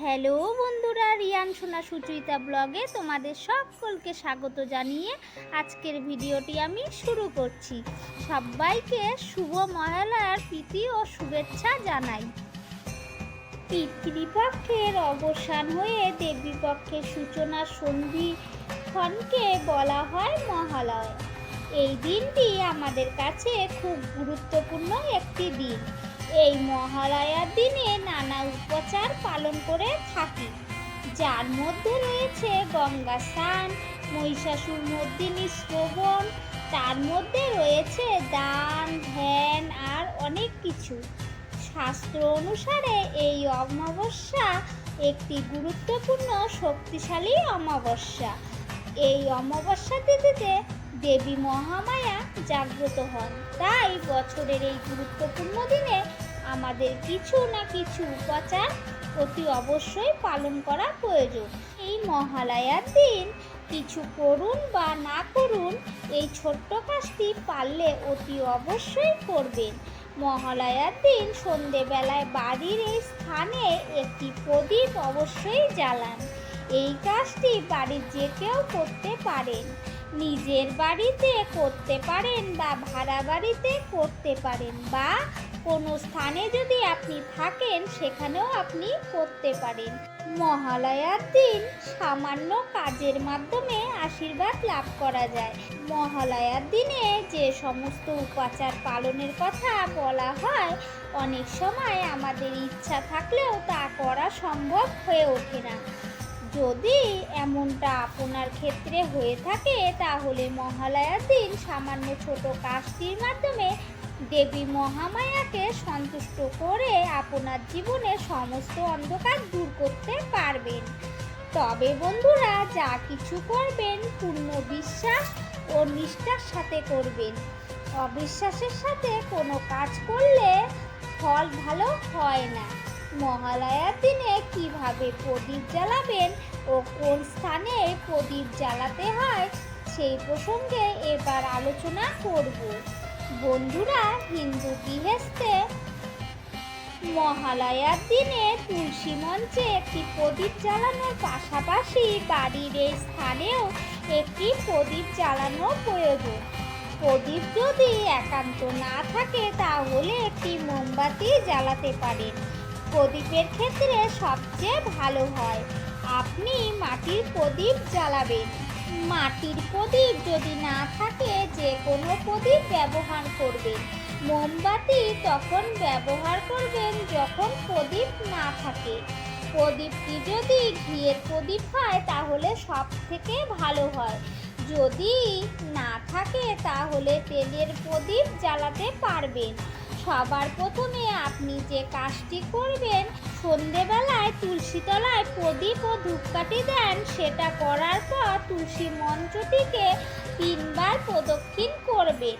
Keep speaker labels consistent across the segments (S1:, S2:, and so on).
S1: Hello বন্ধুরা, রিয়ান সোনা সুচরিতা ব্লগে তোমাদের সকলকে স্বাগত জানিয়ে আজকের ভিডিওটি আমি শুরু করছি। সবাইকে শুভ মহালয়ার প্রীতি ও শুভেচ্ছা জানাই। পিতৃপক্ষের অবসান হয়ে দেবীপক্ষের সূচনা সন্ধি ক্ষণকে বলা হয় মহালয়। এই দিনটি আমাদের কাছে খুব গুরুত্বপূর্ণ একটি দিন। এই মহালয়ার দিনে নানা উপচার পালন করে থাকি। যার মধ্যে রয়েছে গঙ্গা স্নান, মহিষাসুর মর্দিনী শ্রবণ তার মধ্যে রয়েছে দান, ধ্যান আর অনেক কিছু। শাস্ত্র অনুসারে এই অমাবস্যা একটি গুরুত্বপূর্ণ শক্তিশালী অমাবস্যা। এই অমাবস্যা তিথিতে দেবী মহামায়া জাগ্রত হন। তাই বছরের এই গুরুত্বপূর্ণ দিনে আমাদের কিছু না কিছু উপাচার অতি অবশ্যই পালন করা প্রয়োজন। এই মহালয়ার দিন কিছু করুন বা না করুন, এই ছোট্ট কাজটি পারলে অতি অবশ্যই করবেন। মহালয়ার দিন সন্ধেবেলায় বাড়ির এই স্থানে একটি প্রদীপ অবশ্যই জ্বালান। এই কাজটি বাড়ির যে কেউ করতে পারেন। নিজের বাড়িতে করতে পারেন বা ভাড়া বাড়িতে করতে পারেন বা কোনো স্থানে যদি আপনি থাকেন, সেখানেও আপনি করতে পারেন। মহালয়ার দিন সামান্য কাজের মাধ্যমে আশীর্বাদ লাভ করা যায়। মহালয়ার দিনে যে সমস্ত উপাচার পালনের কথা বলা হয়, অনেক সময় আমাদের ইচ্ছা থাকলেও তা করা সম্ভব হয়ে ওঠে না। যদি এমনটা আপনার ক্ষেত্রে হয়ে থাকে, তাহলে মহালয়ার দিন সামান্য ছোট কাজটির মাধ্যমে দেবী মহামায়াকে সন্তুষ্ট করে আপনার জীবনে সমস্ত অন্ধকার দূর করতে পারবেন। তবে বন্ধুরা, যা কিছু করবেন, পূর্ণ বিশ্বাস ও নিষ্ঠার সাথে করবেন। অবিশ্বাসের সাথে কোনো কাজ করলে ফল ভালো হয় না। মহালয়ার দিনে কীভাবে প্রদীপ জ্বালাবেন ও কোন স্থানে প্রদীপ জ্বালাতে হয়, সেই প্রসঙ্গে এবার আলোচনা করব। বন্ধুরা, হিন্দু গৃহস্থে মহালয়ার দিনে তুলসী মঞ্চে একটি প্রদীপ জ্বালানোর পাশাপাশি বাড়ির এই স্থানেও একটি প্রদীপ জ্বালানো প্রয়োজন। প্রদীপ যদি একান্ত না থাকে, তাহলে একটি মোমবাতি জ্বালাতে পারেন। প্রদীপের ক্ষেত্রে সবচেয়ে ভালো হয়। আপনি মাটির প্রদীপ জ্বালাবেন। মাটির প্রদীপ যদি না থাকে যে কোনো প্রদীপ ব্যবহার করবেন। মোমবাতি তখন ব্যবহার করবেন যখন প্রদীপ না থাকে। প্রদীপটি যদি ঘিয়ের প্রদীপ হয়, তাহলে সব থেকে ভালো হয়। যদি না থাকে তাহলে তেলের প্রদীপ জ্বালাতে পারবেন। সবার প্রথমে আপনি যে কাজটি করবেন, সন্ধেবেলায় তুলসী তলায় প্রদীপ ও ধূপকাঠি দেন, সেটা করার পর তুলসী মঞ্চটিকে তিনবার প্রদক্ষিণ করবেন।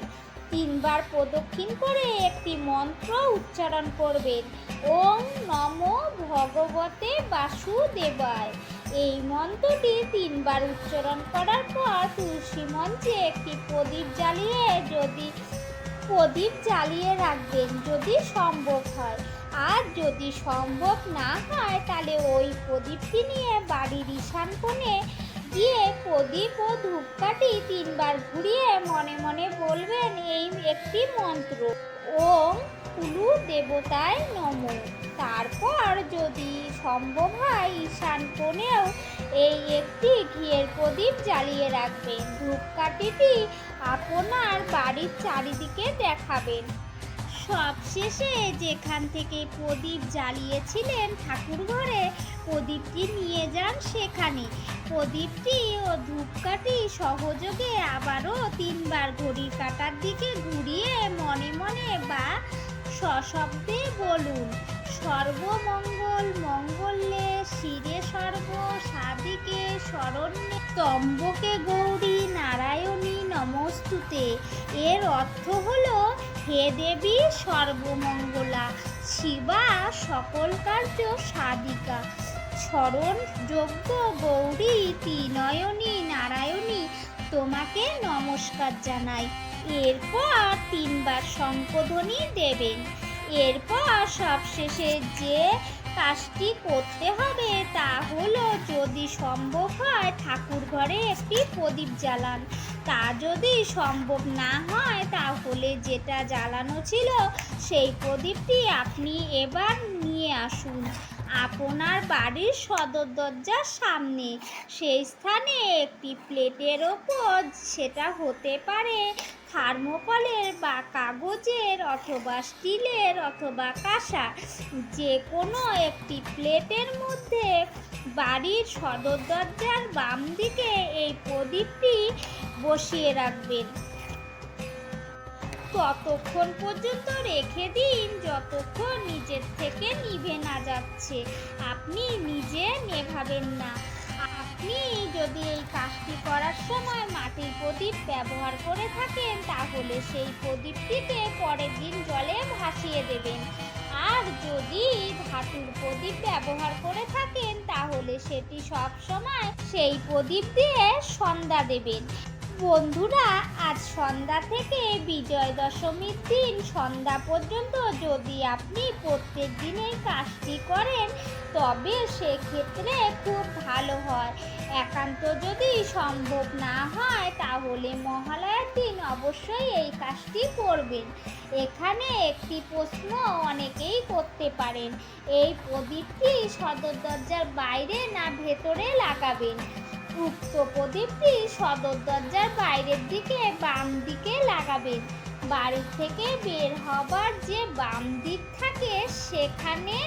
S1: তিনবার প্রদক্ষিণ করে একটি মন্ত্র উচ্চারণ করবেন। ওম নম ভগবতে বাসুদেবায়। এই মন্ত্রটি তিনবার উচ্চারণ করার পর তুলসী মঞ্চে একটি প্রদীপ জ্বালিয়ে যদি প্রদীপ জ্বালিয়ে রাখবেন যদি সম্ভব হয়। আর যদি সম্ভব না হয়, তাহলে ওই প্রদীপটি নিয়ে বাড়ির ঈশান কোণে গিয়ে প্রদীপ ও ধূপকাঠি তিনবার ঘুরিয়ে মনে মনে বলবেন, এই একটি মন্ত্র। ওম কুলু দেবতায় নম। তারপর যদি সম্ভব হয়, ঈশান কোণেও এই একটি ঘিয়ের প্রদীপ জ্বালিয়ে রাখবেন। ধূপকাঠিটি আপনার বাড়ির চারিদিকে দেখাবেন। সবশেষে যেখান থেকে প্রদীপ জ্বালিয়েছিলেন ঠাকুর ঘরে, প্রদীপটি নিয়ে যান সেখানে। প্রদীপটি ও ধূপকাঠি সহযোগে আবারও তিনবার ঘড়ির কাটার দিকে ঘুরিয়ে মনে মনে বা সশব্দে বলুন, সর্বমঙ্গল মঙ্গলে শিরে সর্ব, সাদিকে শরণ্যে তম্বকে গৌরী নারায়ণী নমস্তুতে। এর অর্থ হলো, হে দেবী সর্বমঙ্গলা, শিবা সকল কার্য সাধিকা। স্মরণ যোগ্য গৌরী ত্রিনয়নী তোমাকে নমস্কার জানাই। এরপর তিনবার শঙ্কধ্বনি দেবেন। এরপর সবশেষে যে কাজটি করতে হবে তা হলো যদি সম্ভব হয় ঠাকুর ঘরে একটি প্রদীপ জ্বালান। তা যদি সম্ভব না হয় তাহলে যেটা জ্বালানো ছিল সেই প্রদীপটি আপনি এবার নিয়ে আসুন। আপনার বাড়ির সদর দরজার সামনে। সেই স্থানে একটি প্লেটের ওপর সেটা হতে পারে থার্মোকলের বা কাগজের অথবা স্টিলের অথবা কাঁসা যে কোনো একটি প্লেটের মধ্যে বাড়ির সদর দরজার বাম দিকে এই প্রদীপটি বসিয়ে রাখবেন। ততক্ষণ পর্যন্ত রেখে দিন? যতক্ষণ নিজের থেকে নিভে না যাচ্ছে। আপনি নিজে নেভাবেন না। আপনি যদি এই কাজটি করার সময় মাটির প্রদীপ ব্যবহার করে থাকেন, তাহলে সেই প্রদীপটিকে পরের দিন জলে ভাসিয়ে দেবেন। আর যদি ধাতুর প্রদীপ ব্যবহার করে থাকেন, তাহলে সেটি সব সময় সেই প্রদীপ দিয়ে সন্ধ্যা দেবেন। বন্ধুরা, আজ সন্ধ্যা থেকে বিজয় দশমীর দিন সন্ধ্যা পর্যন্ত যদি আপনি প্রত্যেক দিনের কাজটি করেন, তবে সেক্ষেত্রে খুব ভালো হয়। একান্ত যদি সম্ভব না হয়, তাহলে মহালয়ার দিন অবশ্যই এই কাজটি করবেন। এখানে একটি প্রশ্ন অনেকেই করতে পারেন। এই প্রদীপটি সদর দরজার বাইরে না ভেতরে লাগাবেন? উক্ত প্রদীপটি সদর দরজার বাইরের দিকে বাম দিকে লাগাবেন বাড়ি থেকে বের হবার যে বাম দিক থাকে, সেখানে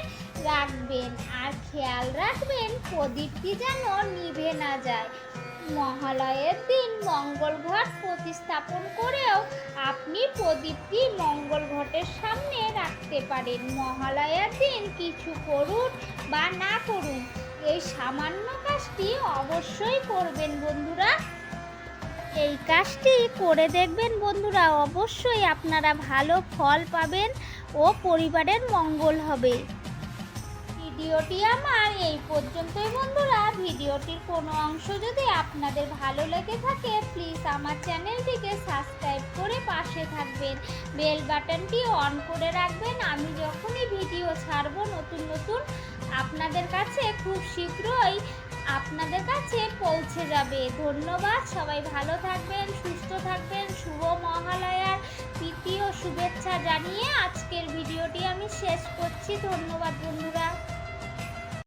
S1: রাখবেন। আর খেয়াল রাখবেন, প্রদীপটি যেন নিভে না যায়। মহালয়ের দিন মঙ্গল ঘট প্রতিস্থাপন করেও আপনি প্রদীপটি মঙ্গল ঘটের সামনে রাখতে পারেন। মহালয়ার দিন কিছু করুন বা না করুন। এই সামান্য কাজটি অবশ্যই করবেন বন্ধুরা। এই কাজটি করে দেখবেন বন্ধুরা, অবশ্যই আপনারা ভালো ফল পাবেন ও পরিবারের মঙ্গল হবে। ভিডিওটি আমার এই পর্যন্তই বন্ধুরা। ভিডিওটির কোনো অংশ যদি আপনাদের ভালো লেগে থাকে প্লিজ আমার চ্যানেলটিকে সাবস্ক্রাইব করে পাশে থাকবেন। বেল বাটনটি অন করে রাখবেন। আমি যখনই ভিডিও ছাড়বো নতুন নতুন আপনাদের কাছে খুব আপনাদের কাছে পৌঁছে যাবে। ধন্যবাদ, সবাই ভালো থাকবেন, সুস্থ থাকবেন, শুভ মহালয়ার প্রীতি ও শুভেচ্ছা জানিয়ে আজকের ভিডিওটি আমি শেষ করছি। ধন্যবাদ বন্ধুরা।